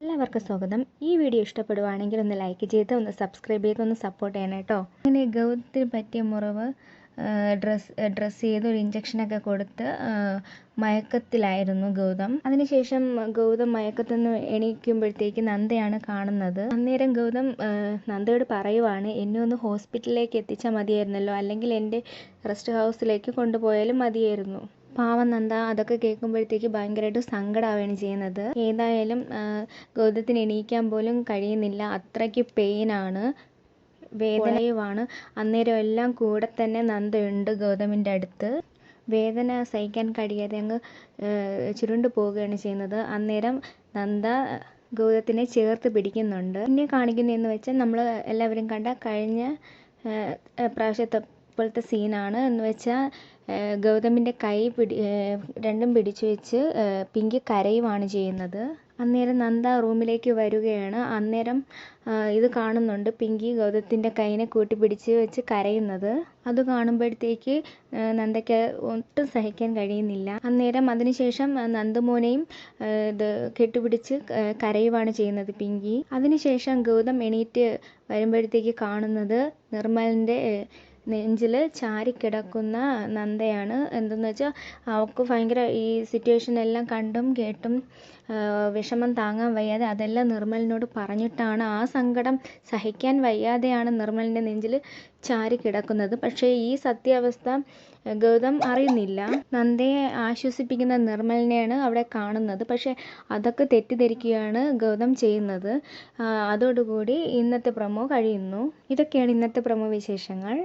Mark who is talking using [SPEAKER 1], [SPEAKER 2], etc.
[SPEAKER 1] എല്ലാവർക്കും സ്വാഗതം. ഈ വീഡിയോ ഇഷ്ടപ്പെടുവാണെങ്കിൽ ഒന്ന് ലൈക്ക് ചെയ്ത് ഒന്ന് സബ്സ്ക്രൈബ് ചെയ്ത് ഒന്ന് സപ്പോർട്ട് ചെയ്യണം കേട്ടോ അങ്ങനെ ഗൗതത്തിന് പറ്റിയ മുറിവ് ഡ്രസ് ഡ്രസ്സ് ചെയ്ത് ഒരു ഇഞ്ചക്ഷനൊക്കെ കൊടുത്ത് മയക്കത്തിലായിരുന്നു ഗൗതം. അതിനുശേഷം ഗൗതം മയക്കത്തിൽ നിന്ന് എണീക്കുമ്പോഴത്തേക്ക് നന്ദയാണ് കാണുന്നത്. അന്നേരം ഗൗതം നന്ദയോട് പറയുവാണ് എന്നെ ഒന്ന് ഹോസ്പിറ്റലിലേക്ക് എത്തിച്ചാൽ മതിയായിരുന്നല്ലോ. അല്ലെങ്കിൽ എന്റെ റെസ്റ്റ് ഹൗസിലേക്ക് കൊണ്ടുപോയാലും മതിയായിരുന്നു. പാവം നന്ദ അതൊക്കെ കേൾക്കുമ്പോഴത്തേക്ക് ഭയങ്കരമായിട്ട് സങ്കടമാവുകയാണ് ചെയ്യുന്നത്. ഏതായാലും ഗൗതത്തിന് എണീക്കാൻ പോലും കഴിയുന്നില്ല. അത്രയ്ക്ക് പെയിനാണ് വേദനയുമാണ്. അന്നേരം എല്ലാം കൂടെ തന്നെ നന്ദയുണ്ട് ഗൗതമിന്റെ അടുത്ത്. വേദന സഹിക്കാൻ കഴിയാതെ അങ്ങ് ചുരുണ്ടു പോവുകയാണ് ചെയ്യുന്നത്. അന്നേരം നന്ദ ഗൗതത്തിനെ ചേർത്ത് പിടിക്കുന്നുണ്ട്. പിന്നെ കാണിക്കുന്നതെന്ന് വെച്ചാൽ നമ്മൾ എല്ലാവരും കണ്ട കഴിഞ്ഞ പ്രാവശ്യത്തെ പോലത്തെ സീനാണ് എന്ന് വെച്ചാൽ ഗൗതമിന്റെ കൈ പിടി രണ്ടും പിടിച്ചു വെച്ച് പിങ്കി കരയുവാണ് ചെയ്യുന്നത്. അന്നേരം നന്ദ റൂമിലേക്ക് വരികയാണ്. അന്നേരം ഇത് കാണുന്നുണ്ട് പിങ്കി ഗൗതത്തിന്റെ കൈനെ കൂട്ടി പിടിച്ച് വെച്ച് കരയുന്നത്. അത് കാണുമ്പോഴത്തേക്ക് നന്ദയ്ക്ക് ഒട്ടും സഹിക്കാൻ കഴിയുന്നില്ല. അന്നേരം അതിനുശേഷം ശേഷം നന്ദുമോനെയും ഇത് കെട്ടിപ്പിടിച്ച് കരയുവാണ് ചെയ്യുന്നത് പിങ്കി. അതിനുശേഷം ഗൗതം എണീറ്റ് വരുമ്പോഴത്തേക്ക് കാണുന്നത് നിർമ്മലിന്റെ നെഞ്ചിൽ ചാരിക്കിടക്കുന്ന നന്ദയാണ്. എന്തെന്ന് വെച്ചാൽ അവൾക്ക് ഭയങ്കര ഈ സിറ്റുവേഷൻ എല്ലാം കണ്ടും കേട്ടും വിഷമം താങ്ങാൻ വയ്യാതെ അതെല്ലാം നിർമ്മലിനോട് പറഞ്ഞിട്ടാണ് ആ സങ്കടം സഹിക്കാൻ വയ്യാതെയാണ് നിർമ്മലിന്റെ നെഞ്ചിൽ ചാരി കിടക്കുന്നത്. പക്ഷേ ഈ സത്യാവസ്ഥ ഗൗതം അറിയുന്നില്ല. നന്ദയെ ആശ്വസിപ്പിക്കുന്ന നിർമ്മലിനെയാണ് അവിടെ കാണുന്നത്. പക്ഷേ അതൊക്കെ തെറ്റിദ്ധരിക്കുകയാണ് ഗൗതം ചെയ്യുന്നത്. അതോടുകൂടി ഇന്നത്തെ പ്രമോ കഴിയുന്നു. ഇതൊക്കെയാണ് ഇന്നത്തെ പ്രമോ വിശേഷങ്ങൾ.